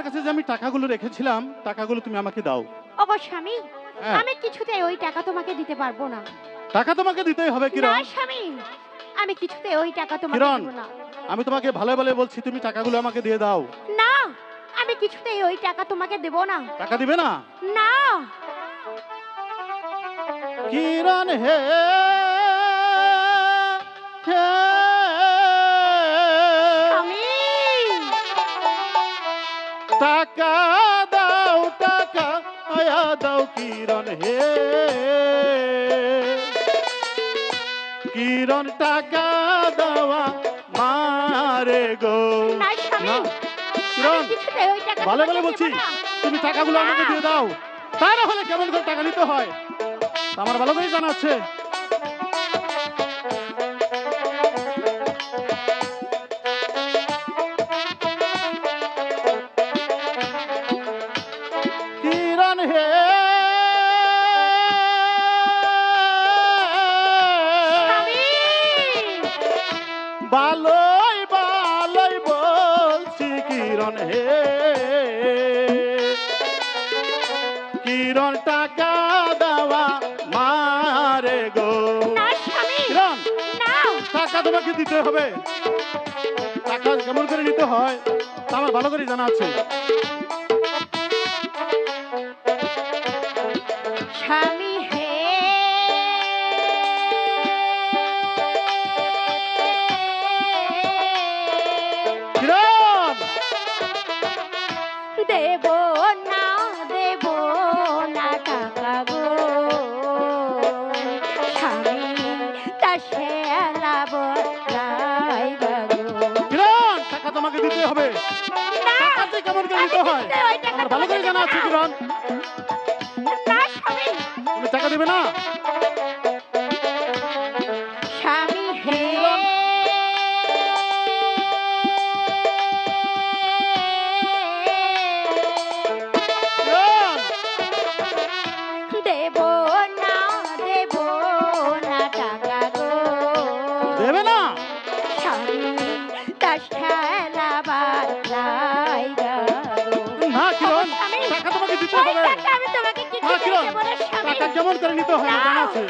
তোমার কাছে যে আমি টাকাগুলো রেখেছিলাম টাকাগুলো তুমি আমাকে দাও। অবশ্য স্বামী হ্যাঁ। আমি কিছুতেই ওই টাকা তোমাকে দিতে পারব না। টাকা তোমাকে দিতেই হবে না কিরণ স্বামী আমি কিছুতেই ওই টাকা তোমাকে কিরণ। দেবো না। আমি তোমাকে ভালো ভালো বলছি তুমি টাকাগুলো আমাকে দিয়ে দাও। না আমি কিছুতেই ওই টাকা তোমাকে দেবো না। টাকা দিবে না? না। কিরণ হে টাকা দাও টাকা আয়া দাও কিরণ হে। কিরণ টাকা দেওয়া মারে গো। কিরণ ভালো ভালো বলছি তুমি টাকাগুলো আমাকে দিয়ে দাও। তা না হলে কেমন করে টাকা নিতে হয়? আমার ভালো করে জানা আছে। ভালোই ভালোই বলছি কিরণ হে। কিরণ টাকা দেওয়া মারে গো। কিরণ টাকা তোমাকে দিতে হবে। টাকা কেমন করে নিতে হয় তা আমার ভালো করে জানা আছে। স্বামী নিতে হয়। আমার ভালো করে জানা আছে কিরণ। টাকা কেমন করে নিতে হয় জানা আছে।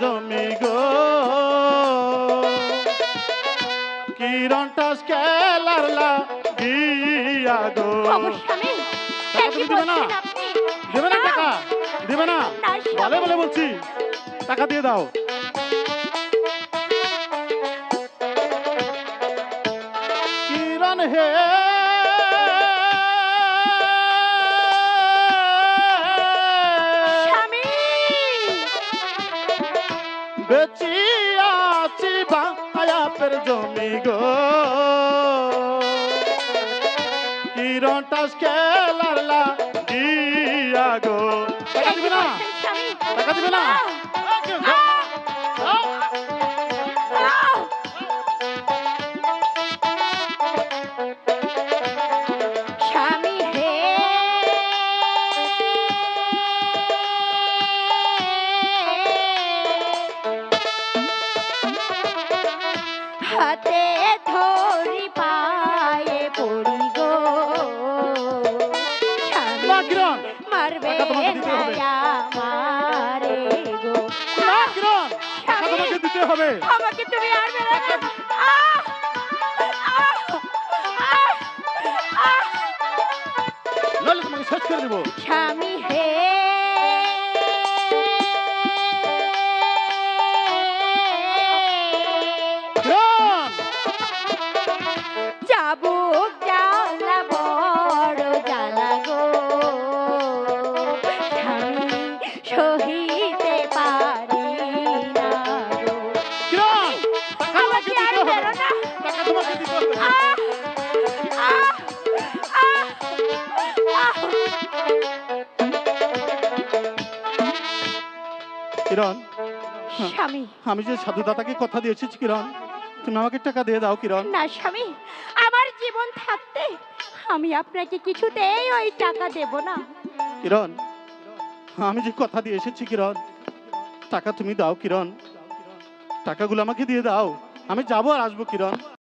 জমি গো। কিরণ টাস খেলার লাগিয়া গো। অবশ্য আমি টাকা কি তুমি দিবে না? দেবে না টাকা? দেবে না? না, বলে বলছি। টাকা দিয়ে দাও। গো। কিরণ টাস খেলার লাগিয়া গো। টাকা দিবে না? টাকা দিবে না? হাতে ধরি পায়ে পড়ি গো। মারবে আমারে গো। দিতে হবে। আমাকে তুমি আর মেরে শেষ করে দেবো। স্বামী হে সহিতে পারি না কিরণ আর না! আহ! আহ! আহ! কিরণ স্বামী আমি যে সাধু দাদাকে কথা দিয়েছি কিরণ তুমি আমাকে টাকা দিয়ে দাও কিরণ না স্বামী আমার জীবন থাকতে আমি আপনাকে কিছুতেই ওই টাকা দেব না কিরণ আমি যে কথা দিয়ে এসেছি, কিরণ? টাকা তুমি দাও, কিরণ। টাকাগুলো আমাকে দিয়ে দাও। আমি যাব আর আসব, কিরণ।